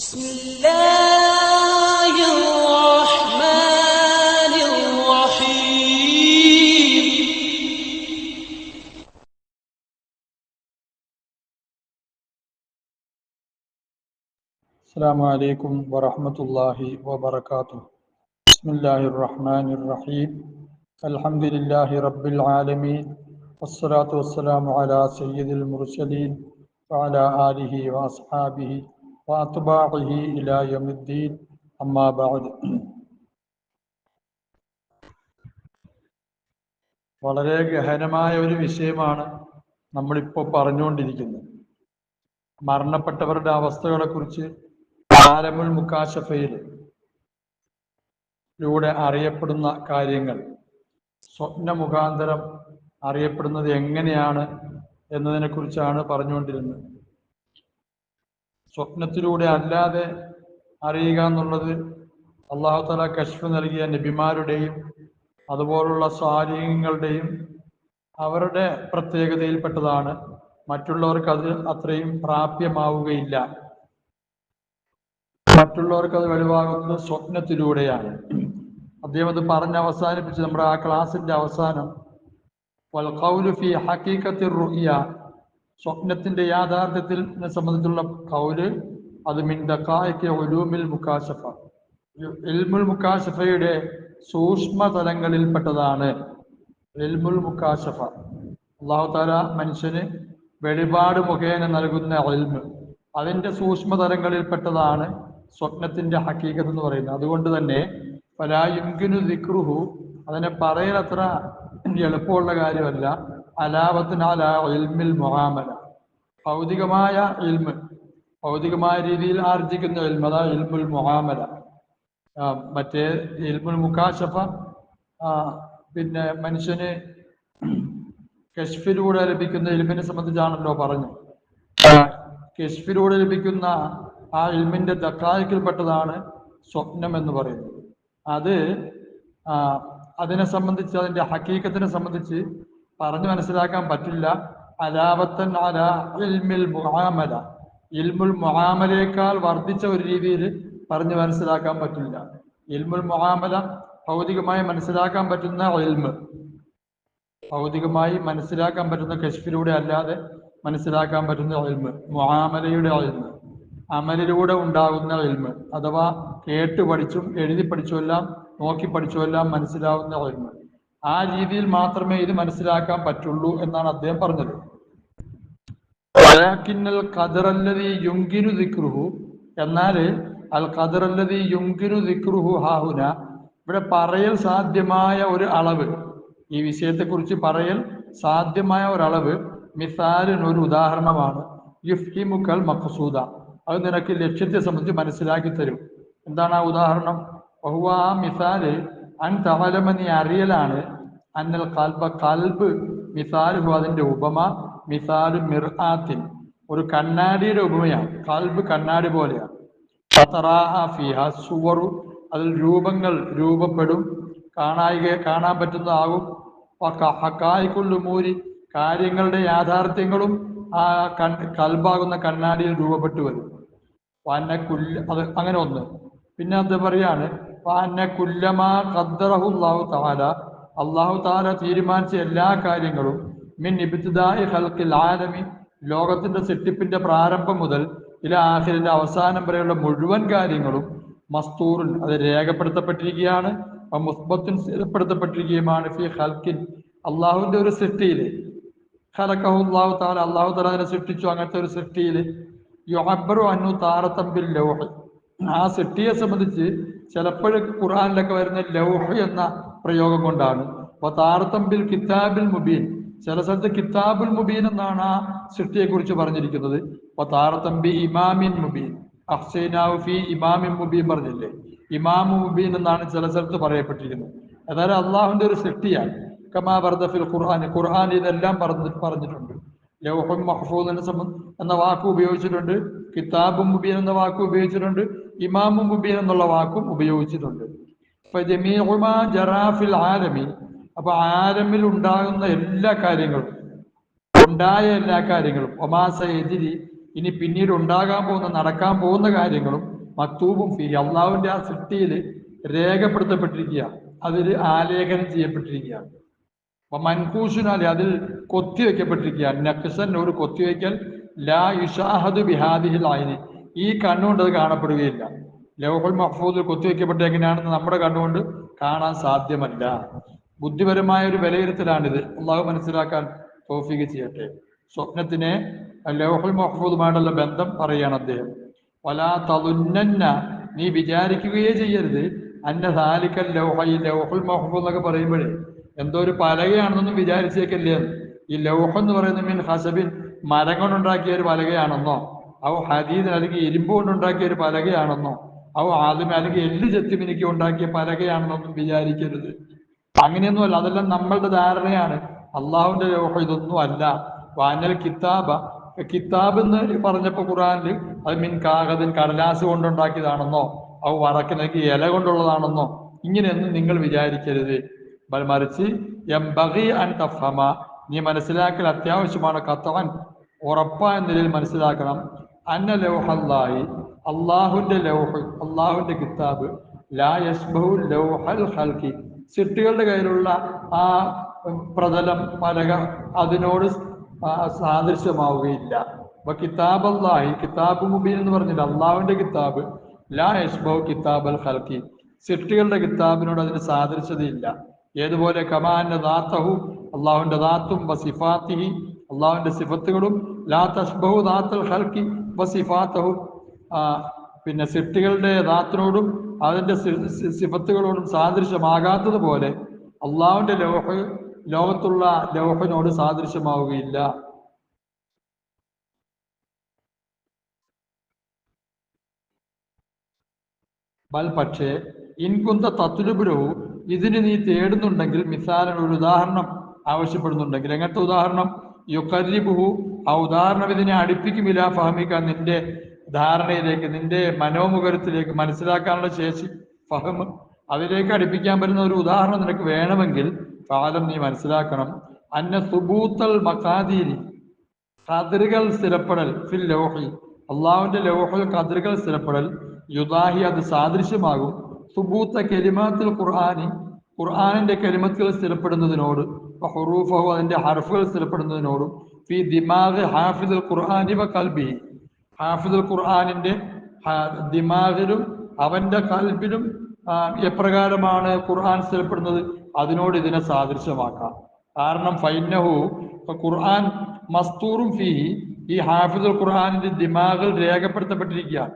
بسم الله الرحمن الرحيم. السلام عليكم ورحمة الله وبركاته. بسم الله الرحمن الرحيم. الحمد لله رب العالمين. والصلاة والسلام على سيد المرسلين وعلى آله وأصحابه وأتباعه إلى يوم الدين أما بعد വളരെ ഗഹനമായ ഒരു വിഷയമാണ് നമ്മളിപ്പോൾ പറഞ്ഞുകൊണ്ടിരിക്കുന്നത് മരണപ്പെട്ടവരുടെ അവസ്ഥകളെക്കുറിച്ച് ആലമുൽ മുക്കാശഫയിൽ ലൂടെ അറിയപ്പെടുന്ന കാര്യങ്ങൾ സ്വപ്ന മുഖാന്തരം അറിയപ്പെടുന്നത് എങ്ങനെയാണ് എന്നതിനെക്കുറിച്ചാണ് പറഞ്ഞുകൊണ്ടിരുന്നത് സ്വപ്നത്തിലൂടെ അല്ലാതെ അറിയുക എന്നുള്ളത് അള്ളാഹു തല കശ്ഫ് നൽകിയ നബിമാരുടെയും അതുപോലുള്ള സ്വാധീനങ്ങളുടെയും അവരുടെ പ്രത്യേകതയിൽപ്പെട്ടതാണ്. മറ്റുള്ളവർക്ക് അത് അത്രയും പ്രാപ്യമാവുകയില്ല. മറ്റുള്ളവർക്ക് അത് വെളിവാകുന്നത് സ്വപ്നത്തിലൂടെയാണ്. അദ്ദേഹം അത് പറഞ്ഞ് അവസാനിപ്പിച്ച് നമ്മുടെ ആ ക്ലാസിന്റെ അവസാനം വൽഖൗലു ഫി ഹക്കീക്കത്തി റുഹിയ സ്വപ്നത്തിന്റെ യാഥാർത്ഥ്യത്തിൽ സംബന്ധിച്ചുള്ള കൗൽ അത് മിൻ ദക്കായ്ക്ക് ഒലൂമിൽ മുക്കാശഫ എൽമുൽ മുക്കാശഫയുടെ സൂക്ഷ്മ തലങ്ങളിൽപ്പെട്ടതാണ് എൽമുൽ മുക്കാശഫ അള്ളാഹു താല മനുഷ്യന് വെളിപാട് മുഖേന നൽകുന്ന ഇൽമ്. അതിന്റെ സൂക്ഷ്മ തലങ്ങളിൽപ്പെട്ടതാണ് സ്വപ്നത്തിന്റെ ഹക്കീകത്ത് എന്ന് പറയുന്നത്. അതുകൊണ്ട് തന്നെ പലായുങ്കിനു ദിക്രുഹു അതിനെ പറയൽ അത്ര എളുപ്പമുള്ള കാര്യമല്ല. മുഹാമല ഭൗതികമായ ഇൽമ് ഭൗതികമായ രീതിയിൽ ആർജിക്കുന്ന ഇൽമ അതാ ഇൽമുൽ മുഹാമല മറ്റേ ഇൽമുൽ മുക്കാശഫ പിന്നെ മനുഷ്യന് കശ്ഫിലൂടെ ലഭിക്കുന്ന ഇൽമിനെ സംബന്ധിച്ചാണല്ലോ പറഞ്ഞു കശ്ഫിലൂടെ ലഭിക്കുന്ന ആ ഇൽമിന്റെ ദക്കായക്കിൽപ്പെട്ടതാണ് സ്വപ്നം എന്ന് പറയുന്നത്. അത് അതിനെ സംബന്ധിച്ച് അതിന്റെ ഹക്കീക്കത്തിനെ സംബന്ധിച്ച് പറഞ്ഞു മനസ്സിലാക്കാൻ പറ്റില്ല. അലാപത്തൻ അല ഇൽമിൽ മുഹാമല ഇൽമുൽ മുഹാമലയേക്കാൾ വർദ്ധിച്ച ഒരു രീതിയിൽ പറഞ്ഞു മനസ്സിലാക്കാൻ പറ്റില്ല. ഇൽമുൽ മുഹാമല ഭൗതികമായി മനസ്സിലാക്കാൻ പറ്റുന്ന ഇൽമ്. ഭൗതികമായി മനസ്സിലാക്കാൻ പറ്റുന്ന കശ്ഫിലൂടെ അല്ലാതെ മനസ്സിലാക്കാൻ പറ്റുന്ന ഇൽമ്. മുആമലയുടെ ഇൽമ്. അമലിലൂടെ ഉണ്ടാകുന്ന ഇൽമ്. അഥവാ കേട്ട് പഠിച്ചും എഴുതി പഠിച്ചുമെല്ലാം നോക്കി പഠിച്ചുമെല്ലാം മനസ്സിലാവുന്ന ഇൽമ്. ആ രീതിയിൽ മാത്രമേ ഇത് മനസ്സിലാക്കാൻ പറ്റുള്ളൂ എന്നാണ് അദ്ദേഹം പറഞ്ഞത്. എന്നാൽ അൽ ഖദറല്ലതി യുങ്കിനു ദിക്രുഹു ഹാഹുന. ഇവിടെ പറയൽ സാധ്യമായ ഒരു അളവ്. ഈ വിഷയത്തെക്കുറിച്ച് പറയൽ സാധ്യമായ ഒരളവ് മിസാലിന് ഒരു ഉദാഹരണമാണ്. യുഫ്ഹിമുക്കൽ മഖസൂദ. അത് നിനക്ക് ലക്ഷ്യത്തെ സംബന്ധിച്ച് മനസ്സിലാക്കി തരും. എന്താണ് ആ ഉദാഹരണം? ബഹുവ മിസാൽ അൻ അറിയലാണ് അന്നൽ കൽബ കൽബ് മിസാലുഹു അതിന്റെ ഉപമ മിസാലു മിർആത്തിൻ. ഒരു കണ്ണാടിയുടെ ഉപമയാണ്. കൽബ് കണ്ണാടി പോലെയാണ്. സുവറു. അതിൽ രൂപങ്ങൾ രൂപപ്പെടും. കാണായിക കാണാൻ പറ്റുന്നതാകും. ഹക്കായിക്കുള്ളുമൂരി കാര്യങ്ങളുടെ യാഥാർത്ഥ്യങ്ങളും ആ കൺ കൽബാകുന്ന കണ്ണാടിയിൽ രൂപപ്പെട്ടു വരും. വാന്ന കുല്ല് അത് അങ്ങനെ ഒന്ന്. പിന്നെ അത് പറയാണ് അള്ളാഹു താല തീരുമാനിച്ച എല്ലാ കാര്യങ്ങളും മിൻ ഇബ്തിദായി ഖൽഖിൽ ആലമി ലോകത്തിന്റെ സെട്ടിപ്പിന്റെ പ്രാരംഭം മുതൽ ഇല ആഖിറിന്റെ അവസാനം വരെയുള്ള മുഴുവൻ കാര്യങ്ങളും മസ്തൂറിൽ അത് രേഖപ്പെടുത്തപ്പെട്ടിരിക്കുകയാണ്. മുസ്ബത്തുൻ സ്ഥിരപ്പെടുത്തപ്പെട്ടിരിക്കുകയുമാണ് ഫി ഖൽക്കിൻ അള്ളാഹുവിന്റെ ഒരു സൃഷ്ടിയിൽ ഖലക്കഹു അള്ളാഹു താല അള്ളാഹു താല അതിനെ സൃഷ്ടിച്ചു. അങ്ങനത്തെ ഒരു സൃഷ്ടിയിൽ യുഹബറു അന്നു താരത്തമ്പിൽ ലൗഹ്. ആ സൃഷ്ടിയെ സംബന്ധിച്ച് ചിലപ്പോഴും ഖുറാനിലൊക്കെ വരുന്ന ലൗഹ് എന്ന പ്രയോഗം കൊണ്ടാണ്. അപ്പൊ താരത്തമ്പിൽ കിതാബിൽ മുബീൻ ചില സ്ഥലത്ത് കിതാബുൽ മുബീൻ എന്നാണ് ആ സൃഷ്ടിയെ കുറിച്ച് പറഞ്ഞിരിക്കുന്നത്. അപ്പൊ താരത്തമ്പി ഇമാമിൻ മുബീൻ അഫ്സൈനാഫി ഇമാമിൻ മുബീൻ പറഞ്ഞില്ലേ? ഇമാമു മുബീൻ എന്നാണ് ചില സ്ഥലത്ത് പറയപ്പെട്ടിരിക്കുന്നത്. അതായത് അള്ളാഹുവിന്റെ ഒരു സൃഷ്ടിയാണ്. കമാ വർദ്ധഫിൽ ഖുർആൻ ഖുർആൻ ഇതെല്ലാം പറഞ്ഞു പറഞ്ഞിട്ടുണ്ട്. ലൗഹും മഹ്ഫൂദിനെ എന്ന വാക്ക് ഉപയോഗിച്ചിട്ടുണ്ട്. കിതാബും മുബീൻ എന്ന വാക്ക് ഉപയോഗിച്ചിട്ടുണ്ട്. ഇമാമും മുബീൻ എന്നുള്ള വാക്കും ഉപയോഗിച്ചിട്ടുണ്ട്. ജറാഫിൽ ആലമി. അപ്പൊ ആലമിൽ ഉണ്ടാകുന്ന എല്ലാ കാര്യങ്ങളും ഉണ്ടായ എല്ലാ കാര്യങ്ങളും ഒമാസ എതിരി ഇനി പിന്നീട് ഉണ്ടാകാൻ പോകുന്ന നടക്കാൻ പോകുന്ന കാര്യങ്ങളും മക്തൂബും ഫീ അള്ളാഹുവിന്റെ ആ സൃഷ്ടിയിൽ രേഖപ്പെടുത്തപ്പെട്ടിരിക്കുക അതിൽ ആലേഖനം ചെയ്യപ്പെട്ടിരിക്കുകയാണ്. അപ്പൊ മൻകൂഷിനാലി അതിൽ കൊത്തി കൊത്തിവെക്കപ്പെട്ടിരിക്കുക നക്സൻ ഒരു കൊത്തി കൊത്തിവെക്കൽ ലാ യുഷാഹദ് ബിഹാദിഹിൽ ആയിന്. ഈ കണ്ണുകൊണ്ട് അത് കാണപ്പെടുകയില്ല. ലൗഹുൽ മഹ്ഫൂദിൽ കൊത്തിവെക്കപ്പെട്ട എങ്ങനെയാണെന്ന് നമ്മുടെ കണ്ണുകൊണ്ട് കാണാൻ സാധ്യമല്ല. ബുദ്ധിപരമായ ഒരു വിലയിരുത്തലാണിത്. അള്ളാഹു മനസ്സിലാക്കാൻ തോഫിക്ക് ചെയ്യട്ടെ. സ്വപ്നത്തിനെ ലൗഹുൽ മഹ്ഫൂദുമായിട്ടുള്ള ബന്ധം പറയുകയാണ് അദ്ദേഹം. വലാ തതുന്നന്ന നീ വിചാരിക്കുകയേ ചെയ്യരുത്. അന്ന ധാലിക്കൽ ലൗഹ ഈ ലൗഹുൽ മഹ്ഫൂദ് എന്നൊക്കെ പറയുമ്പോഴേ എന്തോ ഒരു പലകയാണെന്നൊന്നും വിചാരിച്ചേക്കല്ലേ? ഈ ലൗഹ് എന്ന് പറയുന്ന മീൻ ഹസബിൻ മരം കൊണ്ടുണ്ടാക്കിയ ഒരു പലകയാണെന്നോ? അവ ഹദീദ് അല്ലെങ്കിൽ ഇരുമ്പ് കൊണ്ടുണ്ടാക്കിയ ഒരു പലകയാണെന്നോ? അവ ആദ്യമേ അല്ലെങ്കിൽ എല്ല് ചെത്തിമിനിക്ക് ഉണ്ടാക്കിയ പലകയാണെന്നൊന്നും വിചാരിക്കരുത്. അങ്ങനെയൊന്നുമല്ല അതെല്ലാം നമ്മളുടെ ധാരണയാണ്. അള്ളാഹുവിന്റെ ലോഹ ഇതൊന്നും അല്ല. വാനൽ കിതാബ കിതാബ് എന്ന് പറഞ്ഞപ്പോ ഖുറാനിൽ അത് മിൻ കാഗതിൻ കടലാസ് കൊണ്ടുണ്ടാക്കിയതാണെന്നോ? അവ വറക്കിനക്ക് ഇല കൊണ്ടുള്ളതാണെന്നോ? ഇങ്ങനെയൊന്നും നിങ്ങൾ വിചാരിക്കരുത്. ബൽ എം ബഹി അൻ തഫമ നീ മനസ്സിലാക്കൽ അത്യാവശ്യമാണ് കത്തവൻ ഉറപ്പായ നിലയിൽ മനസ്സിലാക്കണം അന്ന ലൗഹല്ലായി അള്ളാഹുന്റെ ലൗഹ് അള്ളാഹുന്റെ കിതാബ് ലാ യസ്ബഹു ലൗഹൽ ഖൽഖി സിട്ടികളുടെ കയ്യിലുള്ള ആ പ്രതലം പലക അതിനോട് സാദൃശ്യമാവുകയില്ല അപ്പൊ കിതാബ് അള്ളാഹി കിതാബ് മുബീൻ എന്ന് പറഞ്ഞില്ല അള്ളാഹുവിന്റെ കിതാബ് ലാ യസ്ബഹു കിതാബ് അൽ ഹൽക്കി സിട്ടികളുടെ കിതാബിനോട് അതിന് സാദൃശ്യതയില്ല ഏതുപോലെ കമാന്റെ ദാത്തഹു അള്ളാഹുവിന്റെ ദാത്തും വസിഫാത്തിഹി അള്ളാഹുവിന്റെ സിഫത്തുകളും ലാ തസ്ബഹു ദാത്തൽ ഹൽക്കി വസിഫാത്തഹു പിന്നെ സിട്ടികളുടെ ദാത്തിനോടും അതിന്റെ സിഫത്തുകളോടും സാദൃശ്യമാകാത്തതുപോലെ അള്ളാഹുവിന്റെ ലോഹ ലോകത്തുള്ള ലോഹനോട് സാദൃശ്യമാവുകയില്ല. ബൽ പക്ഷേ ഇൻകുന്ത തത്തുലുബുരവു ഇതിന് നീ തേടുന്നുണ്ടെങ്കിൽ മിസാലിന് ഒരു ഉദാഹരണം ആവശ്യപ്പെടുന്നുണ്ടെങ്കിൽ. എങ്ങനത്തെ ഉദാഹരണം? യുക്കരിബുഹു ആ ഉദാഹരണം ഇതിനെ അടുപ്പിക്കുമില്ല. ഫഹമിക്കാൻ നിന്റെ ധാരണയിലേക്ക് നിന്റെ മനോമുഖരത്തിലേക്ക് മനസ്സിലാക്കാനുള്ള ശേഷി ഫഹം അതിലേക്ക് അടുപ്പിക്കാൻ പറ്റുന്ന ഒരു ഉദാഹരണം നിനക്ക് വേണമെങ്കിൽ കാലം നീ മനസ്സിലാക്കണം. അന്ന സുബൂത്തൽ മക്കാദീരി കതിരുകൾ സ്ഥിരപ്പെടൽ ഫിൽ ലോഹി. അള്ളാഹുവിന്റെ ലോഹ കതിരുകൾ സ്ഥിരപ്പെടൽ യുദാഹി അത് സാദൃശ്യമാകും. സുബൂത്ത കെലിമാത്തിൽ ഖുർആാനി ഖുർആാനിന്റെ കെലിമത്തുകൾ സ്ഥിരപ്പെടുന്നതിനോട് ഹുറൂഫഹു അതിന്റെ ഹർഫുകൾ സ്ഥിരപ്പെടുന്നതിനോടും ഫി ദിമാഗ് ഹാഫിദുൽ ഖുർആാനി വ കൽബി ഹാഫിദുൽ ഖുർആാനിന്റെ ദിമാഗിലും അവന്റെ കൽബിലും എപ്രകാരമാണ് ഖുർആൻ സ്ഥിരപ്പെടുന്നത് അതിനോട് ഇതിനെ സാദൃശ്യമാക്കാം. കാരണം ഫൈനഹു ഖുർആൻ മസ്തൂറും ഫീഹി ഈ ഹാഫിദുൽ ഖുർആാനിന്റെ ദിമാഗിൽ രേഖപ്പെടുത്തപ്പെട്ടിരിക്കുകയാണ്.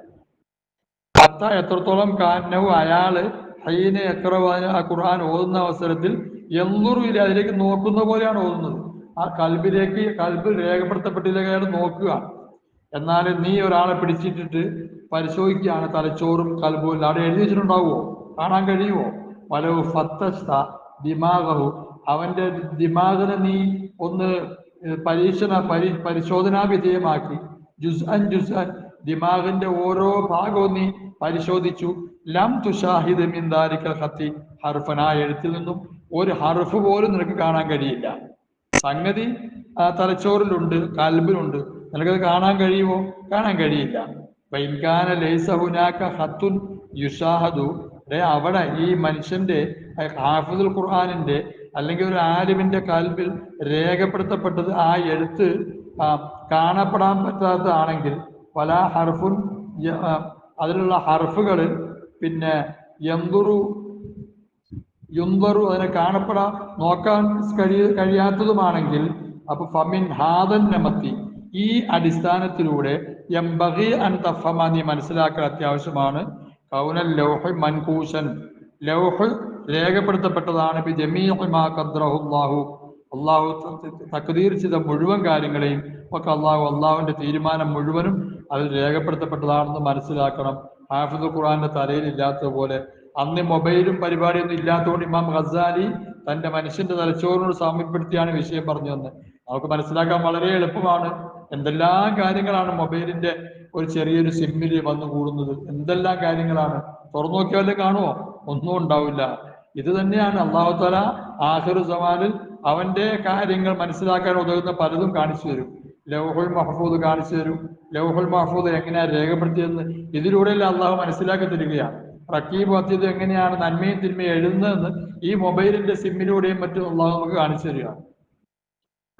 പത്ത എത്രത്തോളം കാനവും അയാൾ ഹൈനെ എത്ര ആ ഖുർആൻ ഓതുന്ന അവസരത്തിൽ എന്തുറിയില്ല അതിലേക്ക് നോക്കുന്ന പോലെയാണ് ഓതുന്നത്. ആ കൽബിലേക്ക് കൽബിൽ രേഖപ്പെടുത്തപ്പെട്ടില്ലെങ്കിൽ അയാൾ നോക്കുക. എന്നാൽ നീ ഒരാളെ പിടിച്ചിട്ടിട്ട് പരിശോധിക്കുകയാണ് തലച്ചോറും കൽബും അവിടെ എഴുതി വെച്ചിട്ടുണ്ടാവുമോ കാണാൻ കഴിയുമോ വലവ് ഫത്തസ്ത ദിമാഗഹു. അവന്റെ ദിമാഗിനെ നീ ഒന്ന് പരീക്ഷണ പരി പരിശോധനാ വിധേയമാക്കി. ജുസ് അൻ ജുസ് അൻ ദിമാഗിന്റെ ഓരോ ഭാഗവും നീ പരിശോധിച്ചു. ലം തുഷാഹിദ് മിന്ദാരിക്കൽ ഹത്തി ഹർഫൻ ആ എഴുത്തിൽ നിന്നും ഒരു ഹർഫ് പോലും നിനക്ക് കാണാൻ കഴിയില്ല. സംഗതി തലച്ചോറിലുണ്ട് കൽബിലുണ്ട്. നിനക്കത് കാണാൻ കഴിയുമോ? കാണാൻ കഴിയില്ല. വൈകാന ലൈസഹുനാക്ക ഹുനാക ഹത്തുൻ യുഷാഹദു. അവിടെ ഈ മനുഷ്യന്റെ ഹാഫിദുൽ ഖുർആാനിന്റെ അല്ലെങ്കിൽ ഒരു ആലിമിന്റെ കൽബിൽ രേഖപ്പെടുത്തപ്പെട്ടത് ആ എഴുത്ത് കാണപ്പെടാൻ പറ്റാത്തതാണെങ്കിൽ പല ഹർഫുൻ അതിലുള്ള ഹർഫുകൾ പിന്നെ യന്തുറു യുന്തറു അതിനെ കാണപ്പെടാൻ നോക്കാൻ കഴിയ കഴിയാത്തതുമാണെങ്കിൽ അപ്പൊ ഫമിൻ ഹാദൻ നമത്തി ഈ അടിസ്ഥാനത്തിലൂടെ എംബഗി അൻ തഫമ നീ മനസ്സിലാക്കൽ അത്യാവശ്യമാണ്. കൗനൽ ലൗഹ് മൻകൂശൻ ലൗഹ് രേഖപ്പെടുത്തപ്പെട്ടതാണ്. ബി ജമീഅ മാ ഖദ്റഹു അല്ലാഹു അള്ളാഹു ചെയ്ത മുഴുവൻ കാര്യങ്ങളെയും ഒക്കെ അള്ളാഹു അള്ളാഹുവിന്റെ തീരുമാനം മുഴുവനും അതിൽ രേഖപ്പെടുത്തപ്പെട്ടതാണെന്ന് മനസ്സിലാക്കണം. ഹാഫിദ് ഖുറാന്റെ തലയിൽ ഇല്ലാത്തതുപോലെ. അന്ന് മൊബൈലും പരിപാടിയൊന്നും ഇല്ലാത്തതുകൊണ്ട് ഇമാം ഖസാലി തന്റെ മനുഷ്യന്റെ തലച്ചോറിനോട് സാമ്യപ്പെടുത്തിയാണ് വിഷയം പറഞ്ഞു തന്നെ നമുക്ക് മനസ്സിലാക്കാൻ വളരെ എളുപ്പമാണ്. എന്തെല്ലാം കാര്യങ്ങളാണ് മൊബൈലിന്റെ ഒരു ചെറിയൊരു സിമ്മിൽ വന്നു കൂടുന്നത്? എന്തെല്ലാം കാര്യങ്ങളാണ്? തുറന്നു നോക്കിയാലേ കാണുമോ? ഒന്നും ഉണ്ടാവില്ല. ഇത് തന്നെയാണ് അള്ളാഹു തല ആഹിറു സമാനിൽ അവന്റെ കാര്യങ്ങൾ മനസ്സിലാക്കാൻ ഉതകുന്ന പലതും കാണിച്ചു തരും. ലൗഹുൽ മഹഫൂദ് കാണിച്ചു തരും. ലൗഹുൽ മഹഫൂദ് എങ്ങനെയാണ് രേഖപ്പെടുത്തിയതെന്ന് ഇതിലൂടെയല്ല അള്ളാഹു മനസ്സിലാക്കി തരികയാണ് റക്കീബ് അത്യത് എങ്ങനെയാണ്? നന്മയും തിന്മയും എഴുതുന്നതെന്ന് ഈ മൊബൈലിന്റെ സിമ്മിലൂടെയും മറ്റും അള്ളാഹു നമുക്ക് കാണിച്ചു തരികയാണ്.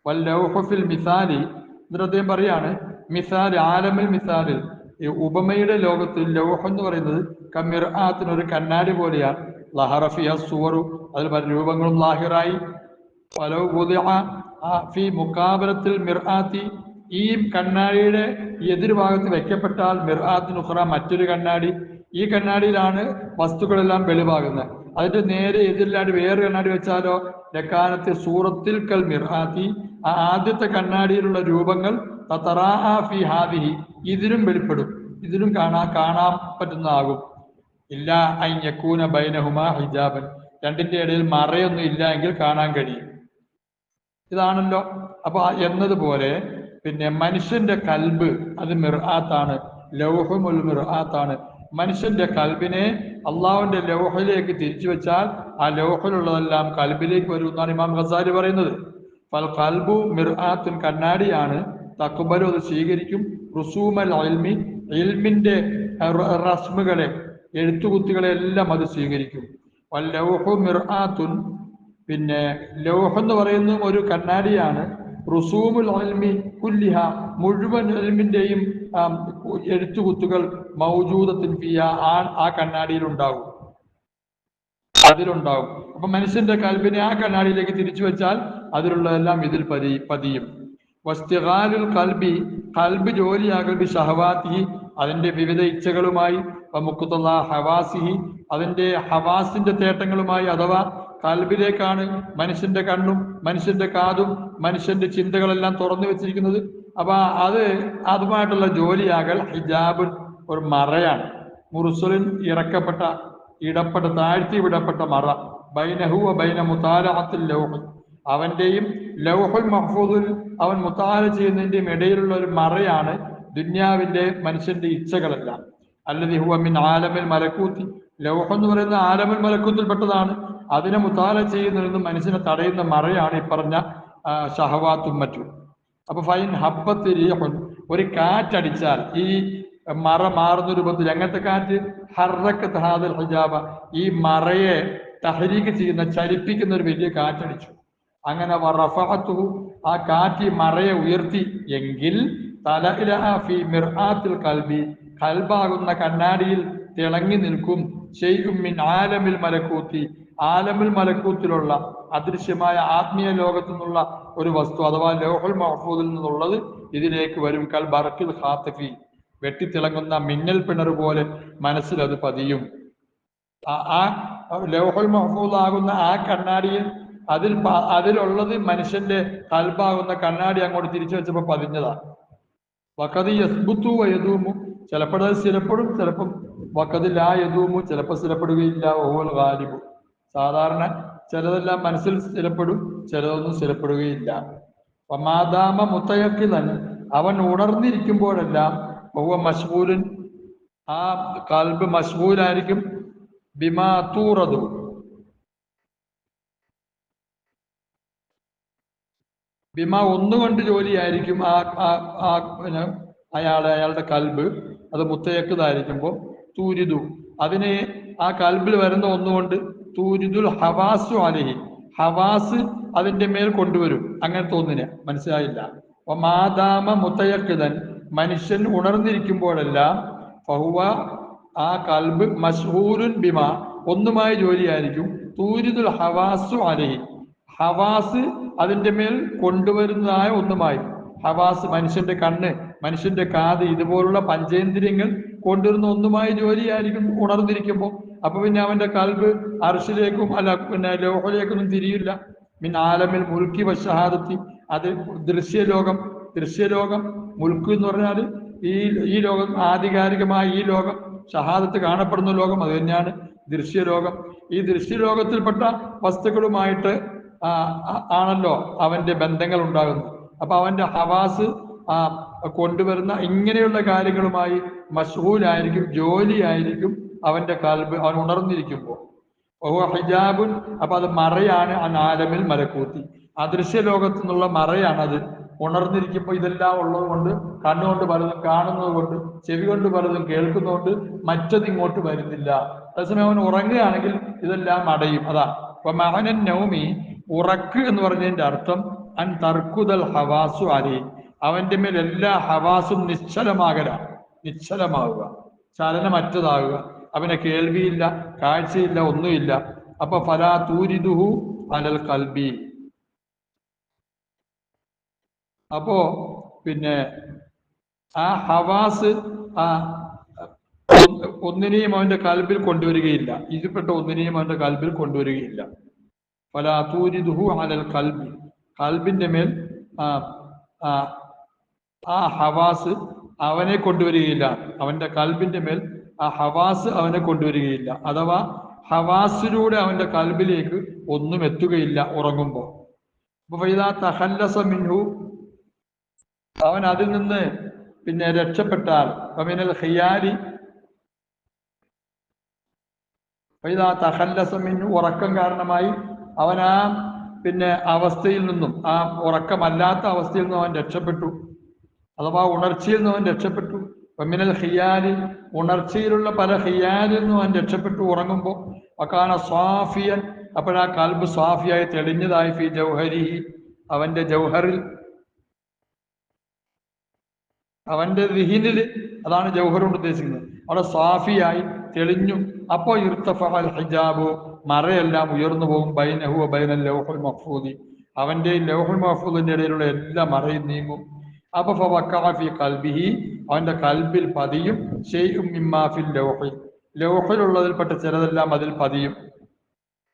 വല്ലൗഹഫിൽ മിസാലി. എന്നിട്ട് അദ്ദേഹം പറയാണ് മിസാൽ ആലമിൽ മിസാലിൽ ഈ ഉപമയുടെ ലോകത്തിൽ ലൗഹ് എന്ന് പറയുന്നത് കമിർആത്തിന് ഒരു കണ്ണാടി പോലെയാണ്. ലഹറഫിയ സുവറു. അതിൽ പല രൂപങ്ങളും ലാഹിറായി. പല വുദിഅ ആ മുക്കാബലത്തിൽ മിർആത്തി ഈ കണ്ണാടിയുടെ എതിർഭാഗത്ത് വെക്കപ്പെട്ടാൽ മിർആത്തിന് ഉഹ്റ മറ്റൊരു കണ്ണാടി. ഈ കണ്ണാടിയിലാണ് വസ്തുക്കളെല്ലാം വെളിവാകുന്നത്. അതിന്റെ നേരെ എതിരിലാണ്ട് വേറെ കണ്ണാടി വെച്ചാലോ? ലക്കാനത്തെ സൂറത്തിൽ കൽ മിർഹാത്തി ആ ആദ്യത്തെ കണ്ണാടിയിലുള്ള രൂപങ്ങൾ ഫി ഹാദിഹി. ഇതിലും വെളിപ്പെടും. ഇതിലും കാണാൻ കാണാൻ പറ്റുന്നതാകും. ഇല്ല ഐ യക്കൂന ബൈനഹുമ ഹിജാബൻ. രണ്ടിന്റെ ഇടയിൽ മറയൊന്നും ഇല്ല എങ്കിൽ കാണാൻ കഴിയും. ഇതാണല്ലോ. അപ്പൊ എന്നതുപോലെ പിന്നെ മനുഷ്യന്റെ കൽബ് അത് മിർആത്താണ്. ലൗഹുൽ മിർആത്താണ്. മനുഷ്യന്റെ കൽബിനെ അള്ളാഹുവിന്റെ ലൗഹിലേക്ക് തിരിച്ചു വെച്ചാൽ ആ ലൗഹിലുള്ളതെല്ലാം കൽബിലേക്ക് വരും എന്നാണ് ഇമാം ഖസാരി പറയുന്നത്. ഫൽ കൽബു മിർആത്തുൻ കണ്ണാടിയാണ്. തക്കുബലും അത് സ്വീകരിക്കും. റുസൂമൽ അൽമി ഇൽമിന്റെ റസ്മുകളെ എഴുത്തുകുത്തികളെ എല്ലാം അത് സ്വീകരിക്കും. വൽ ലൗഹു മിർആത്തുൻ പിന്നെ ലൗഹ് എന്ന് പറയുന്ന ഒരു കണ്ണാടിയാണ്. റുസൂമുൽ അൽമി കുല്ലിഹ മുഴുവൻ ഇൽമിന്റെയും ആം, എഴുത്തുകുത്തുകൾ മൗജൂദത്തിൻ ഫിയ ആ ആ കണ്ണാടിയിൽ ഉണ്ടാകും അതിലുണ്ടാകും. അപ്പൊ മനുഷ്യന്റെ കൽബിനെ ആ കണ്ണാടിയിലേക്ക് തിരിച്ചു വെച്ചാൽ അതിലുള്ളതെല്ലാം ഇതിൽ പതി പതിയും. വസ്തിഹാലുൽ കൽബി കൽബ് ജോലിയാകൽ ബി ഷഹവാത്തി അതിന്റെ വിവിധ ഇച്ഛകളുമായി മുക്കുത്തുള്ള ഹവാസിഹി അതിന്റെ ഹവാസിന്റെ തേട്ടങ്ങളുമായി അഥവാ കൽബിലേക്കാണ് മനുഷ്യന്റെ കണ്ണും മനുഷ്യന്റെ കാതും മനുഷ്യന്റെ ചിന്തകളെല്ലാം തുറന്നു വെച്ചിരിക്കുന്നത്. അപ്പൊ അത് അതുമായിട്ടുള്ള ജോലിയാകൽ ഹിജാബ് ഒരു മറയാണ്. മുറുസലിൻ ഇറക്കപ്പെട്ട ഇടപ്പെട്ട താഴ്ത്തി വിടപ്പെട്ട മറ. ബൈനഹു ബൈന മുതാലത്തിൽ ലൗഹ്. അവന്റെയും ലൗഹുൽ മഹ്ഫൂദുൽ അവൻ മുത്താല ചെയ്യുന്നതിന്റെയും ഇടയിലുള്ള ഒരു മറയാണ് ദുന്യാവിന്റെ മനുഷ്യന്റെ ഇച്ഛകളെല്ലാം. അല്ലതി ഹുവ മിൻ ആലമിൽ മലക്കൂത്തി. ലൗഹ എന്ന് പറയുന്ന ആലമിൽ മലക്കൂത്തിൽപ്പെട്ടതാണ് അതിനെ മുത്താല ചെയ്യുന്നതിൽ മനുഷ്യനെ തടയുന്ന മറയാണ് ഈ പറഞ്ഞ ഷഹവാത്തും മറ്റും. അപ്പൊ ഫൈൻ ഹബ്ബത്ത് ഒരു കാറ്റടിച്ചാൽ ഈ മറ മാറുന്ന രൂപത്തിൽ എങ്ങനത്തെ കാറ്റ്? ഹർറക്കത്ത് ഹാദൽ ഹിജാബ. ഈ മറയെ തഹരീക്ക് ചെയ്യുന്ന ചലിപ്പിക്കുന്ന ഒരു വലിയ കാറ്റടിച്ചു. അങ്ങനെ വറഫത്തു ആ കാറ്റി മറയെ ഉയർത്തി. എങ്കിൽ തലഇലഹ ഫി മിർആത്തിൽ കൽബി കൽബാകുന്ന കണ്ണാടിയിൽ തിളങ്ങി നിൽക്കും. ഷെയ്ഖും മിൻ ആലമിൽ മലക്കൂത്തി. ആലമിൽ മലക്കൂത്തിലുള്ള അദൃശ്യമായ ആത്മീയ ലോകത്തു നിന്നുള്ള ഒരു വസ്തു അഥവാ ലോഹുൽ മഹഫൂദിൽ നിന്നുള്ളത് ഇതിലേക്ക് വരും. കൽ ബറക്കിൽ ഹാത്തഫി വെട്ടിത്തിളങ്ങുന്ന മിന്നൽ പിണർ പോലെ മനസ്സിൽ അത് പതിയും. ആ- ലോഹൽ ലൗഹുൽ മഹഫൂദ് ആകുന്ന ആ കണ്ണാടിയിൽ അതിൽ അതിലുള്ളത് മനുഷ്യന്റെ കൽബാകുന്ന കണ്ണാടി അങ്ങോട്ട് തിരിച്ചു വെച്ചപ്പോ പതിഞ്ഞതാണ് വക്കത് യസ്ബുത്തു വയതൂമു ചിലപ്പോൾ സ്ഥിരപ്പെടും ചിലപ്പം വക്കത് ആ യദൂമു ചിലപ്പോൾ സ്ഥിരപ്പെടുകയില്ല. ഓഹുൽ ഗാലിബു. സാധാരണ ചിലതെല്ലാം മനസ്സിൽ സ്ഥിരപ്പെടും ചിലതൊന്നും സ്ഥിരപ്പെടുകയില്ല. വമാദാമ മുത്തയക്കിലൻ അവൻ ഉണർന്നിരിക്കുമ്പോഴെല്ലാം ഒവ്വ മഷ്ബൂലിൻ ആ കൽബ് മഷ്ബൂലായിരിക്കും ബിമാ ബിമ ഒന്നുകൊണ്ട് ജോലിയായിരിക്കും ആ- ആ പിന്നെ അയാളെ അയാളുടെ കൽബ്. അത് മുത്തയക്കതായിരിക്കുമ്പോൾ തൂരിതു അതിനെ ആ കൽബിൽ വരുന്ന ഒന്നുകൊണ്ട് തൂരിദുൽ ഹവാസു അലഹി. ഹവാസ് അതിന്റെ മേൽ കൊണ്ടുവരും. അങ്ങനെ തോന്നില്ല മനസ്സിലായില്ല. അപ്പൊ മാതാമ മുത്തയക്കിതൻ മനുഷ്യൻ ഉണർന്നിരിക്കുമ്പോഴെല്ലാം ഫഹുവ ആ കൽബ് മഷൂരുൻ ബിമ. ഒന്നുമായി ജോലിയായിരിക്കും. തൂരിദുൽ ഹവാസു അലഹി. ഹവാസ് അതിന്റെ മേൽ കൊണ്ടുവരുന്നതായ ഒന്നുമായി. ഹവാസ് മനുഷ്യന്റെ കണ്ണ് മനുഷ്യന്റെ കാത് ഇതുപോലുള്ള പഞ്ചേന്ദ്രിയങ്ങൾ കൊണ്ടുവരുന്ന ഒന്നുമായി ജോലിയായിരിക്കും ഉണർന്നിരിക്കുമ്പോൾ അപ്പൊ പിന്നെ അവന്റെ കൽബ് അർഷിലേക്കും അല്ല പിന്നെ ലോഹലേക്കൊന്നും തിരിയില്ല. മിൻ ആലമിൽ മുൽക്കി വശഹാദത്തി അത് ദൃശ്യലോകം ദൃശ്യലോകം മുൽക്ക് എന്ന് പറഞ്ഞാൽ ഈ ഈ ലോകം ആധികാരികമായ ഈ ലോകം ഷഹാദത്ത് കാണപ്പെടുന്ന ലോകം അത് തന്നെയാണ് ദൃശ്യലോകം. ഈ ദൃശ്യലോകത്തിൽപ്പെട്ട വസ്തുക്കളുമായിട്ട് ആണല്ലോ അവന്റെ ബന്ധങ്ങൾ ഉണ്ടാകുന്നത്. അപ്പൊ അവന്റെ ഹവാസ് ആ കൊണ്ടുവരുന്ന ഇങ്ങനെയുള്ള കാര്യങ്ങളുമായി മഷൂലായിരിക്കും ജോലിയായിരിക്കും അവന്റെ കൽബ് അവൻ ഉണർന്നിരിക്കുമ്പോൾ. ഓഹോ ഹിജാബുൻ അപ്പൊ അത് മറയാണ് ആ ആലമിൽ മരക്കൂത്തി അദൃശ്യ ലോകത്തു നിന്നുള്ള മറയാണത്. ഉണർന്നിരിക്കുമ്പോൾ ഇതെല്ലാം ഉള്ളതുകൊണ്ട് കണ്ണുകൊണ്ട് പലതും കാണുന്നത് കൊണ്ട് ചെവി കൊണ്ട് പലതും കേൾക്കുന്നതുകൊണ്ട് മറ്റത് ഇങ്ങോട്ട് വരുന്നില്ല. അതേസമയം അവൻ ഉറങ്ങുകയാണെങ്കിൽ ഇതെല്ലാം അടയും. അതാ അപ്പൊ മഹനൻ നൗമി ഉറക്ക് എന്ന് പറഞ്ഞതിന്റെ അർത്ഥം അൻ തർക്കുതൽ ഹവാസു അലി. അവന്റെ മേൽ എല്ലാ ഹവാസും നിശ്ചലമാകല. നിശ്ചലമാവുക. ചലനമറ്റതാകുക. അവനെ കേൾവിയില്ല കാഴ്ചയില്ല ഒന്നുമില്ല. അപ്പൊ ഫലാ തൂരിദുഹു അലൽ കൽബി. അപ്പോ പിന്നെ ആ ഹവാസ് ആ ഒന്ന് ഒന്നിനെയും അവന്റെ കൽബിൽ കൊണ്ടുവരികയില്ല. ഇതിൽപ്പെട്ട ഒന്നിനെയും അവന്റെ കൽബിൽ കൊണ്ടുവരികയില്ല. ഫലാ തൂരിദുഹു അലൽ കൽബി. കൽബിന്റെ മേൽ ആ ഹവാസ് അവനെ കൊണ്ടുവരികയില്ല. അവന്റെ കൽബിന്റെ മേൽ ആ ഹവാസ് അവനെ കൊണ്ടുവരികയില്ല. അഥവാ ഹവാസിലൂടെ അവന്റെ കൽബിലേക്ക് ഒന്നും എത്തുകയില്ല ഉറങ്ങുമ്പോൾ. തഹല്ലസ മിൻഹു അവൻ അതിൽ നിന്ന് പിന്നെ രക്ഷപ്പെട്ടാൽ ഫമിനൽ ഫൈദാ തഹല്ലസ മിൻഹു ഉറക്കം കാരണമായി അവൻ ആ പിന്നെ അവസ്ഥയിൽ നിന്നും ആ ഉറക്കമല്ലാത്ത അവസ്ഥയിൽ നിന്നും അവൻ രക്ഷപ്പെട്ടു. അഥവാ ഉണർച്ചയിൽ നിന്നും അവൻ രക്ഷപ്പെട്ടു. ഫമിനൽ ഖിയാലി ഉണർച്ചയിലുള്ള പല ഹിയാലിൽ നിന്നും അവൻ രക്ഷപ്പെട്ടു ഉറങ്ങുമ്പോൾ അക്കാണ സ്വാഫിയൻ അപ്പോഴാ കാൽബ് സ്വാഫിയായി തെളിഞ്ഞതായി ഫി ജൗഹരി അവന്റെ ജൗഹറിൽ അവന്റെ ദിഹിനിൽ അതാണ് ജൗഹർ കൊണ്ട് ഉദ്ദേശിക്കുന്നത്. അവിടെ സ്വാഫിയായി തെളിഞ്ഞു അപ്പോ ഇർത്തഫൽ ഹിജാബു മറയെല്ലാം ഉയർന്നു പോകും. ബൈനഹു ബൈന ലൗഹുൽ മഹ്ഫൂദി. അവന്റെ ലൗഹുൽ മഹ്ഫൂദിന്റെ ഇടയിലുള്ള എല്ലാ മറയും നീങ്ങും. അപ്പൊ ഫവക്കാഫി കൽബിഹി അവന്റെ കൽബിൽ പതിയും. ഷെയ്ഉം മിമ്മാഫിൽ ലൗഹി. ലൗഹിലുള്ളതിൽപ്പെട്ട ചിലതെല്ലാം അതിൽ പതിയും.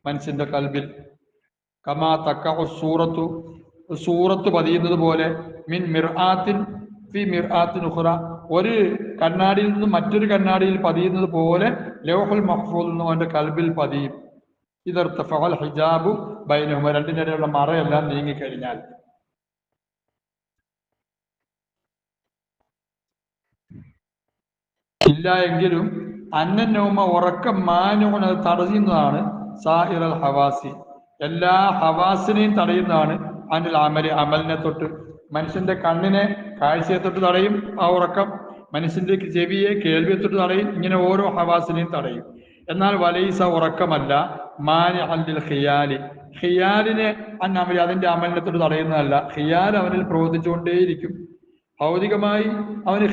മനുഷ്യന്റെ കൽബിൽ കമാ തക്ക സൂറത്തു. സൂറത്ത് പതിയുന്നത് പോലെ മിൻ മിർആത്തിൻ ഫി മിർആത്തിൻ ഉഖ്റ. ഒരു കണ്ണാടിയിൽ നിന്ന് മറ്റൊരു കണ്ണാടിയിൽ പതിയുന്നത് പോലെ ലൗഹുൽ മഹ്ഫൂൽ നിന്നും അവന്റെ കൽബിൽ പതിയും. ഇതർത്ഥ ഫഹൽ ഹിജാബും ബൈനഹുമ. രണ്ടിനിടയിലുള്ള മറയെല്ലാം നീങ്ങിക്കഴിഞ്ഞാൽ ഇല്ല എങ്കിലും അന്നനോമ ഉറക്കം മാനുവിന് തടയുന്നതാണ് സാഹിറൽ ഹവാസി. എല്ലാ ഹവാസിനെയും തടയുന്നതാണ് അനിൽ അമൽ. അമലിനെ തൊട്ട് മനുഷ്യന്റെ കണ്ണിനെ കാഴ്ചയെ തൊട്ട് തടയും ആ ഉറക്കം. മനുഷ്യന്റെ ചെവിയെ കേൾവിയെ തടയും ഇങ്ങനെ ഓരോ ഹവാസിനെയും തടയും. എന്നാൽ വലൈസ ഉറക്കമല്ല. മാനി അല്ലിൽ ഖിയാലി. ഖിയാലിനെ അന്നമലി അതിന്റെ അമലിനെ തടയുന്നതല്ല. ഹിയാൽ അവനിൽ പ്രവർത്തിച്ചുകൊണ്ടേയിരിക്കും. ഭൗതികമായി അവന്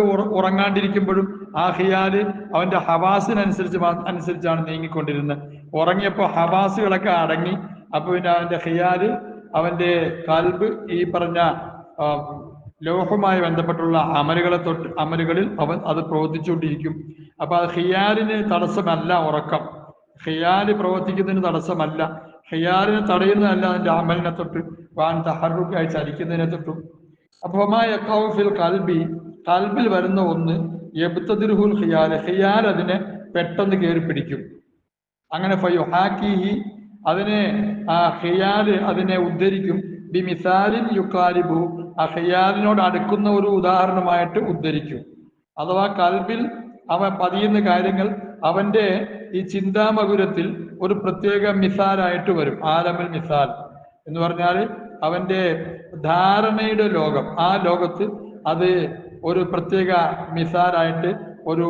ഉറ- ഉറങ്ങാണ്ടിരിക്കുമ്പോഴും ആ ഹിയാൽ അവന്റെ ഹവാസിനനുസരിച്ച് അനുസരിച്ചാണ് നീങ്ങിക്കൊണ്ടിരുന്നത്. ഉറങ്ങിയപ്പോൾ ഹവാസുകളൊക്കെ അടങ്ങി. അപ്പൊ പിന്നെ അവന്റെ ഹിയാൽ അവന്റെ കൽബ് ഈ പറഞ്ഞ ആ, ലോഹവുമായി ബന്ധപ്പെട്ടുള്ള അമലുകളെ തൊട്ട് അമലുകളിൽ അവൻ അത് പ്രവർത്തിച്ചുകൊണ്ടിരിക്കും. അപ്പൊ അത് ഹിയാലിന് തടസ്സമല്ല ഉറക്കം. ഹിയാൽ പ്രവർത്തിക്കുന്നതിന് തടസ്സമല്ല. ഹിയാലിനെ തടയുന്നതല്ല അതിന്റെ അമലിനെ തൊട്ട്. വാൻ തഹറുക്കായി ചലിക്കുന്നതിനെ തൊട്ടും. അപ്പൊ ഫിൽ കൽബി കൽബിൽ വരുന്ന ഒന്ന് എബ്തദിർഹുൽ ഹിയാൽ ഹിയാൽ അതിനെ പെട്ടെന്ന് കയറി പിടിക്കും. അങ്ങനെ ഫയുഹാക്കിഹി അതിനെ ആ ഹിയാൽ അതിനെ ഉദ്ധരിക്കും. ബി മിസാലിൻ യുക്കാലിബു ആ ഖിയാലിനോട് അടുക്കുന്ന ഒരു ഉദാഹരണമായിട്ട് ഉദ്ധരിക്കും. അഥവാ കൽബിൽ അവൻ പതിയുന്ന കാര്യങ്ങൾ അവന്റെ ഈ ചിന്താമകുരത്തിൽ ഒരു പ്രത്യേക മിസാലായിട്ട് വരും. ആലമൽ മിസാൽ എന്ന് പറഞ്ഞാൽ അവന്റെ ധാരണയുടെ ലോകം. ആ ലോകത്ത് അത് ഒരു പ്രത്യേക മിസാലായിട്ട് ഒരു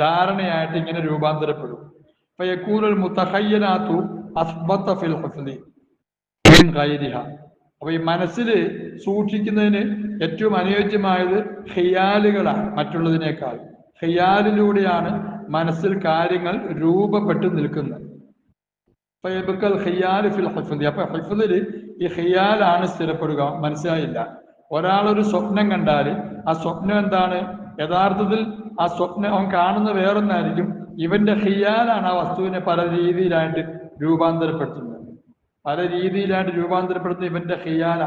ധാരണയായിട്ട് ഇങ്ങനെ രൂപാന്തരപ്പെടും. ഫയക്കൂനുൽ മുത്തഹയ്യനാത്തു അസ്ബത്ത ഫിൽ ഹസ്ലി അപ്പൊ ഈ മനസ്സിൽ സൂക്ഷിക്കുന്നതിന് ഏറ്റവും അനുയോജ്യമായത് ഹെയാലുകളാണ് മറ്റുള്ളതിനേക്കാൾ. ഹെയാലിലൂടെയാണ് മനസ്സിൽ കാര്യങ്ങൾ രൂപപ്പെട്ടു നിൽക്കുന്നത്. ഫൈബക്കൽ ഫിൽ അപ്പൊ ഹൈഫുദിൽ ഈ ഖിയാലാണ് സ്ഥിരപ്പെടുക. മനസ്സിലായില്ല. ഒരാളൊരു സ്വപ്നം കണ്ടാൽ ആ സ്വപ്നം എന്താണ്? യഥാർത്ഥത്തിൽ ആ സ്വപ്നം അവൻ കാണുന്ന വേറൊന്നായിരിക്കും. ഇവന്റെ ഖിയാലാണ് ആ വസ്തുവിനെ പല രീതിയിലായിട്ട് രൂപാന്തരപ്പെടുത്തുന്നത്. പല രീതിയിലായിട്ട് രൂപാന്തരപ്പെടുത്തുന്ന ഇവന്റെ ഹിയാല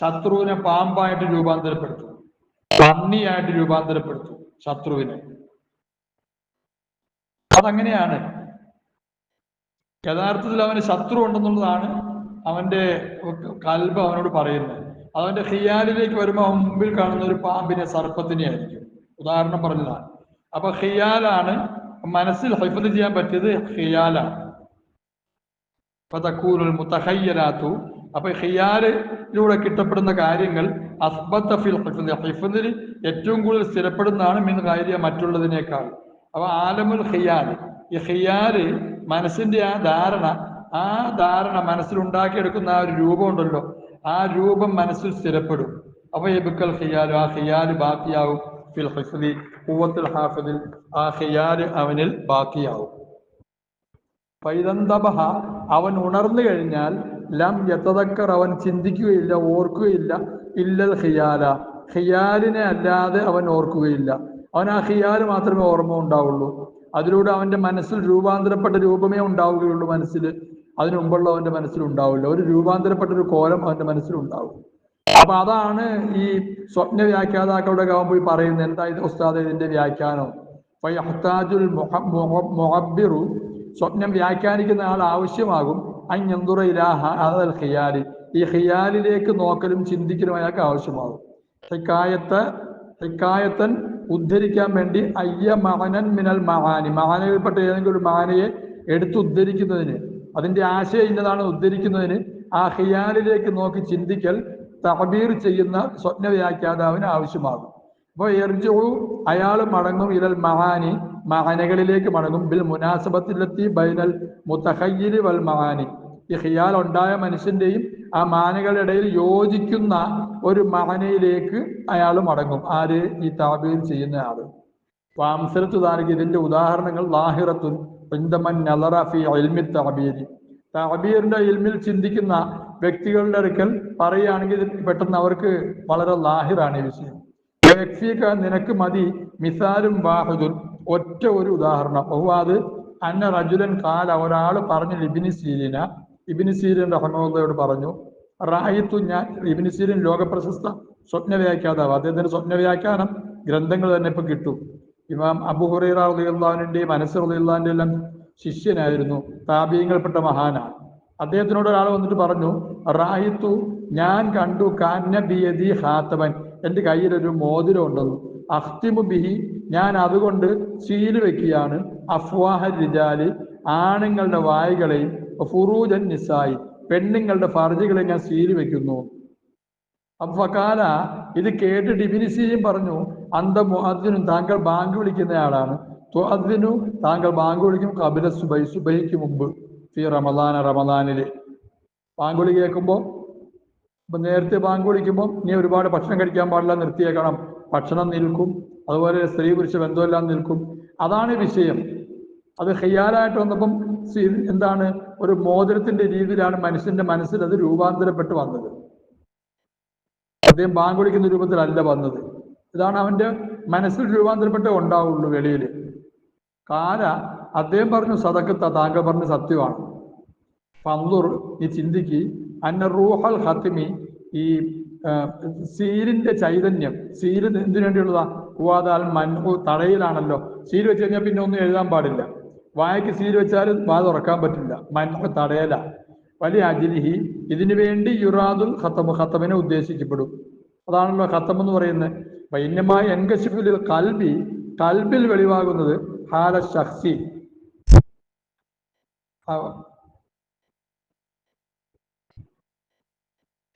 ശത്രുവിനെ പാമ്പായിട്ട് രൂപാന്തരപ്പെടുത്തും. പന്നിയായിട്ട് രൂപാന്തരപ്പെടുത്തും ശത്രുവിനെ. അതങ്ങനെയാണ്. യഥാർത്ഥത്തിൽ അവന് ശത്രു ഉണ്ടെന്നുള്ളതാണ് അവന്റെ കൽബ് അവനോട് പറയുന്നത്. അവന്റെ ഹിയാലിലേക്ക് വരുമ്പോൾ മുമ്പിൽ കാണുന്ന ഒരു പാമ്പിനെ സർപ്പത്തിനെ ആയിരിക്കും ഉദാഹരണം പറഞ്ഞതാണ്. അപ്പൊ ഹിയാലാണ് മനസ്സിൽ ഹൈഫത്ത് ചെയ്യാൻ പറ്റിയത് ഹിയാലാണ് അപ്പൊ തക്കൂരുൽ മുത്തഹയ്യലാത്തു അപ്പൊ ഹിയാലിലൂടെ കിട്ടപ്പെടുന്ന കാര്യങ്ങൾ അസ്ബത്ത ഫിൽ ഹിഫ്ദിൽ ഏറ്റവും കൂടുതൽ സ്ഥിരപ്പെടുന്നതാണ് മീൻ കാര്യ മറ്റുള്ളതിനേക്കാൾ. അപ്പൊ ആലമുൽ ഹിയാർ ഈ ഖിയാൽ മനസ്സിന്റെ ആ ധാരണ ആ ധാരണ മനസ്സിലുണ്ടാക്കിയെടുക്കുന്ന ആ ഒരു രൂപം ഉണ്ടല്ലോ. ആ രൂപം മനസ്സിൽ സ്ഥിരപ്പെടും. അപ്പൊ എബുക്കൽ ഹിയാർ ആ ഹിയാർ ബാക്കിയാവും. ഫിൽ ഹിസ്ലി കൂവത്തുൽ ഹാഫിദിൽ ആ ഹിയാർ അവനിൽ ബാക്കിയാവും. പൈതന്തബഹ അവൻ ഉണർന്നു കഴിഞ്ഞാൽ ലം യത്തതക്കർ അവൻ ചിന്തിക്കുകയില്ല ഓർക്കുകയില്ല ഇല്ലൽ ഹിയാല ഹിയാലിനെ അല്ലാതെ അവൻ ഓർക്കുകയില്ല. അവൻ ആ ഹിയാൽ മാത്രമേ ഓർമ്മ ഉണ്ടാവുള്ളൂ. അതിലൂടെ അവന്റെ മനസ്സിൽ രൂപാന്തരപ്പെട്ട രൂപമേ ഉണ്ടാവുകയുള്ളൂ മനസ്സിൽ അതിനു മുമ്പുള്ള അവന്റെ മനസ്സിൽ ഉണ്ടാവില്ല. ഒരു രൂപാന്തരപ്പെട്ട ഒരു കോലം അവന്റെ മനസ്സിൽ ഉണ്ടാവും. അപ്പൊ അതാണ് ഈ സ്വപ്ന വ്യാഖ്യാതാക്കളുടെ പോയി പറയുന്നത്. എന്താ ഇത് ഉസ്താദ് ഇതിന്റെ വ്യാഖ്യാനം? സ്വപ്നം വ്യാഖ്യാനിക്കുന്ന ആൾ ആവശ്യമാകും. അഞ്ഞന്തുറ ഇലാഹ അതൽ ഖിയാലി. ഈ ഖിയാലിലേക്ക് നോക്കലും ചിന്തിക്കലും അയാൾക്ക് ആവശ്യമാകും. ഹിക്കായത്ത് ഹിക്കായത്തൻ ഉദ്ധരിക്കാൻ വേണ്ടി അയ്യ മഹനൻ മിനൽ മഹാനി. മഹാനയിൽപ്പെട്ട ഏതെങ്കിലും ഒരു മഹാനയെ എടുത്ത് ഉദ്ധരിക്കുന്നതിന് അതിന്റെ ആശയം ഇന്നതാണ് ഉദ്ധരിക്കുന്നതിന് ആ ഹിയാലിലേക്ക് നോക്കി ചിന്തിക്കൽ തഹബീർ ചെയ്യുന്ന സ്വപ്ന വ്യാഖ്യാതാവിന് ആവശ്യമാകും. അപ്പോൾ എർജു അയാൾ മടങ്ങും ഇരൽ മഹാനി. മഹാനകളിലേക്ക് മടങ്ങും. ബിൽ മുനാസബത്തിലെത്തി ബൈനൽ മുത്തഹയ്യിലി വൽ മഹാനി. ഈ ഹിയാൽ ഉണ്ടായ മനുഷ്യന്റെയും ആ മാനകളുടെ ഇടയിൽ യോജിക്കുന്ന ഒരു മഹനയിലേക്ക് അയാൾ മടങ്ങും. ആര്? ഈ താബീൽ ചെയ്യുന്ന ആൾ. വാംസരത്ത് താരക്ക് ഇതിന്റെ ഉദാഹരണങ്ങൾ ലാഹിറത്തുൻ താബീറിന്റെ ഇൽമിൽ ചിന്തിക്കുന്ന വ്യക്തികളുടെ അടുക്കൽ പറയുകയാണെങ്കിൽ പെട്ടെന്ന് അവർക്ക് വളരെ ലാഹിറാണ് ഈ വിഷയം. നിനക്ക് മതി മിസാലും വാഹിദുൻ. ഒറ്റ ഒരു ഉദാഹരണം. അത് അന്ന റജുലൻ കാല ഒരാൾ പറഞ്ഞു ലിബിനി സീരിന. ഇബിനി സീരിൻ റഹ്മോദയോട് പറഞ്ഞു റായിത്തു ഞാൻ ഇബിനി സീരിൻ ലോകപ്രശസ്ത സ്വപ്ന വ്യാഖ്യാതാവ് അദ്ദേഹത്തിന്റെ സ്വപ്ന വ്യാഖ്യാനം ഗ്രന്ഥങ്ങൾ തന്നെ ഇപ്പൊ കിട്ടും. ഇമാം അബു ഹുറൈറ മനസ് അനസ് എല്ലാം ശിഷ്യനായിരുന്നു. താപീയങ്ങൾപ്പെട്ട മഹാനാണ്. അദ്ദേഹത്തിനോട് ഒരാൾ വന്നിട്ട് പറഞ്ഞു റായിത്തു ഞാൻ കണ്ടു കാന്നബിയതി ഹാത്തവൻ എന്റെ കയ്യിലൊരു മോതിരം ഉണ്ടെന്ന്. അഖ്തിമു ബിഹി ഞാൻ അതുകൊണ്ട് സീൽ വെക്കുകയാണ്. അഫ്വാഹ റിജാലി ആണുങ്ങളുടെ വായുകളെയും ഫുറൂജൻ നിസായി പെണ്ണുങ്ങളുടെ ഫർജുകളെ ഞാൻ സീൽ വെക്കുന്നു. അഫക്കാല ഇത് കേട്ട് ഇബിനിസിയും പറഞ്ഞു അന്ത മുഹദ്ദിനും താങ്കൾ ബാങ്ക് വിളിക്കുന്നയാളാണ്. തുഹദ്ദിനു താങ്കൾ ബാങ്ക് വിളിക്കും കബില സുബൈ സുബൈക്ക് മുമ്പ് ഫി റമദാന റമദാനിൽ. ബാങ്ക് വിളി കേൾക്കുമ്പോൾ ഇപ്പൊ നേരത്തെ ബാങ്ക് വിളിക്കുമ്പോൾ നീ ഒരുപാട് ഭക്ഷണം കഴിക്കാൻ പാടില്ല നിർത്തിയേക്കണം. ഭക്ഷണം നിൽക്കും അതുപോലെ സ്ത്രീ പുരുഷ ബന്ധമെല്ലാം നിൽക്കും. അതാണ് വിഷയം. അത് ഹയ്യാലായിട്ട് വന്നപ്പം എന്താണ് ഒരു മോതിരത്തിന്റെ രീതിയിലാണ് മനുഷ്യന്റെ മനസ്സിൽ അത് രൂപാന്തരപ്പെട്ട് വന്നത്. അദ്ദേഹം ബാങ്ക് വിളിക്കുന്ന രൂപത്തിലല്ല വന്നത്. ഇതാണ് അവന്റെ മനസ്സിൽ രൂപാന്തരപ്പെട്ടേ ഉണ്ടാവുള്ളൂ വെളിയിൽ. കാല അദ്ദേഹം പറഞ്ഞു സതക്കത്ത താങ്കൾ പറഞ്ഞ സത്യമാണ്. ഫന്ദുർ നീ ചിന്തിക്ക് അന്ന റൂഹൽ ഹത്തിമി ഈ സീലിന്റെ ചൈതന്യം. സീൽ എന്തിനു വേണ്ടിയുള്ളതാ? ഹുവാദാൽ മൻഹു തടയിലാണല്ലോ. സീൽ വെച്ച് കഴിഞ്ഞാൽ പിന്നെ ഒന്നും എഴുതാൻ പാടില്ല. വായക്ക് സീൽ വെച്ചാൽ വാ തുറക്കാൻ പറ്റില്ല. മൻഹു തടയല. വലിയ അജിലിഹി ഇതിനു വേണ്ടി യുറാദുൽ ഖത്തമ ഖത്തമിനെ ഉദ്ദേശിക്കപ്പെടും. അതാണല്ലോ ഖത്തം എന്ന് പറയുന്നത്. വൈന്യമായ എൻകശിഫിൽ കൽബി കൽബിൽ വെളിവാകുന്നത് ഹാല ഷഖ്സി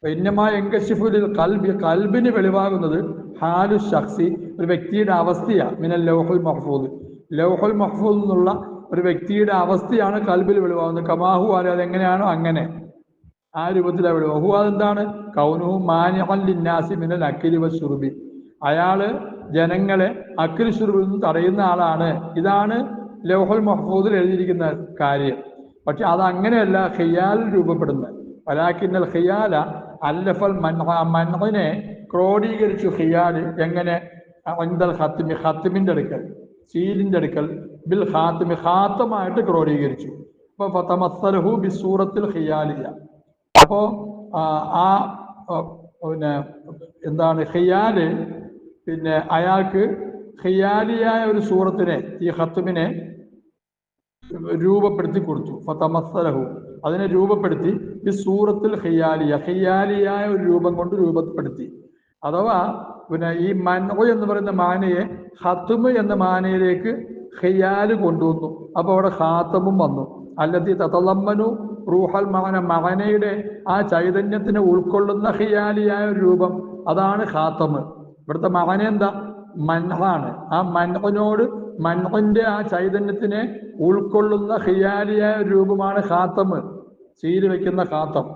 ആ, വൈന്യമായ എങ്കശിഫുലിൽ കൽബി കൽബിന് വെളിവാകുന്നത് ഹാലു ഷഖ്സി ഒരു വ്യക്തിയുടെ അവസ്ഥയാണ് മിനൽ ലൗഹുൽ മഹ്ഫൂദ്. ലൗഹുൽ മഹ്ഫൂദ് എന്നുള്ള ഒരു വ്യക്തിയുടെ അവസ്ഥയാണ് കൽബിൽ വെളിവാകുന്നത്. കമാഹു അല്ലെ അതെങ്ങനെയാണോ അങ്ങനെ. ആ രൂപത്തിലാണ് വെളിവാഹു അതെന്താണ്? കൗനുഹു മാനിഹല്ലിന്നാസി മിനൽ അക്കിലിവ വശുറുബി അയാൾ ജനങ്ങളെ അക്കിരി ശുറുബിൽ നിന്ന് തടയുന്ന ആളാണ്. ഇതാണ് ലൗഹുൽ മഹ്ഫൂദിൽ എഴുതിയിരിക്കുന്ന കാര്യം. പക്ഷെ അത് അങ്ങനെയല്ല ഖിയാൽ രൂപപ്പെടുന്നത്. വലാക്കിന്നൽ ഖിയാല അല്ലഫൽ മൻഹിനെ ക്രോഡീകരിച്ചു ഹിയാൽ എങ്ങനെ? അന്തൽ ഹത്തിമി ഹത്തിമിന്റെ അടുക്കൽ സീലിന്റെ അടുക്കൽ ബിൽ ഹാത്തിമി ഹാത്തമായിട്ട് ക്രോഡീകരിച്ചു. അപ്പോൾ ഫതമസ്സലഹു ബി സൂറത്തിൽ ഖിയാലിയ. അപ്പോൾ ആ, പിന്നെ എന്താണ് ഹിയാൽ പിന്നെ അയാൾക്ക് ഹിയാലിയായ ഒരു സൂറത്തിനെ ഈ ഹത്തുമിനെ രൂപപ്പെടുത്തി കൊടുത്തു. ഫതമസ്സലഹു. അതിനെ രൂപപ്പെടുത്തി ഈ സൂറത്തിൽ ഖിയാലിയ ഖിയാലിയായ ഒരു രൂപം കൊണ്ട് രൂപപ്പെടുത്തി. അഥവാ പിന്നെ ഈ മനോ എന്ന് പറയുന്ന മാനയെ ഹത്തുമ് എന്ന മാനയിലേക്ക് ഹയ്യാൽ കൊണ്ടുവന്നു. അപ്പോൾ അവിടെ ഹാത്തമും വന്നു. അല്ലത്തി തതലമ്മനു റൂഹൽ മകന മകനയുടെ ആ ചൈതന്യത്തിനെ ഉൾക്കൊള്ളുന്ന ഹിയാലിയായ ഒരു രൂപം. അതാണ് ഹാത്തമ് ഇവിടുത്തെ മകന എന്താ? മൻഹാണ്. ആ മൻഹനോട് മൻഹന്റെ ആ ചൈതന്യത്തിനെ ഉൾക്കൊള്ളുന്ന ഹിയാലിയായ രൂപമാണ് ഖാത്തമ്. സീൽ വെക്കുന്ന കാത്തം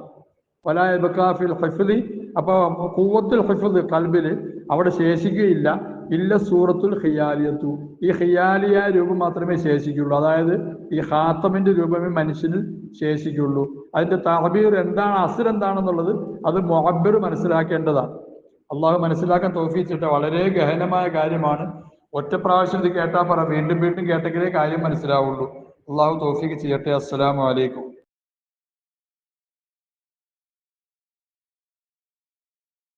വലായ ബക്കാഫിൽ ഹിഫ്ലി അപ്പോൾ കൂവത്തുൽ ഹിഫ്ദ് കൽബിൽ അവിടെ ശേഷിക്കുകയില്ല. ഇല്ല സൂറത്തുൽ ഹിയാലിയത്തു ഈ ഹിയാലിയ രൂപം മാത്രമേ ശേഷിക്കുള്ളൂ. അതായത് ഈ ഹാത്തമിന്റെ രൂപമേ മനുഷ്യനിൽ ശേഷിക്കുള്ളൂ. അതിന്റെ തഹബീർ എന്താണ് അസുർ എന്താണെന്നുള്ളത് അത് മൊഹബർ മനസ്സിലാക്കേണ്ടതാണ്. അള്ളാഹു മനസ്സിലാക്കാൻ തോഫിച്ചിട്ട് വളരെ ഗഹനമായ കാര്യമാണ്. ഒറ്റ പ്രാവശ്യം ഇത് കേട്ടാൽ പറ വീണ്ടും വീണ്ടും കേട്ടെങ്കിലേ കാര്യം മനസ്സിലാവുള്ളൂ. അള്ളാഹു തോഫിക്ക് ചെയ്യട്ടെ. അസ്സലാമു അലൈക്കും.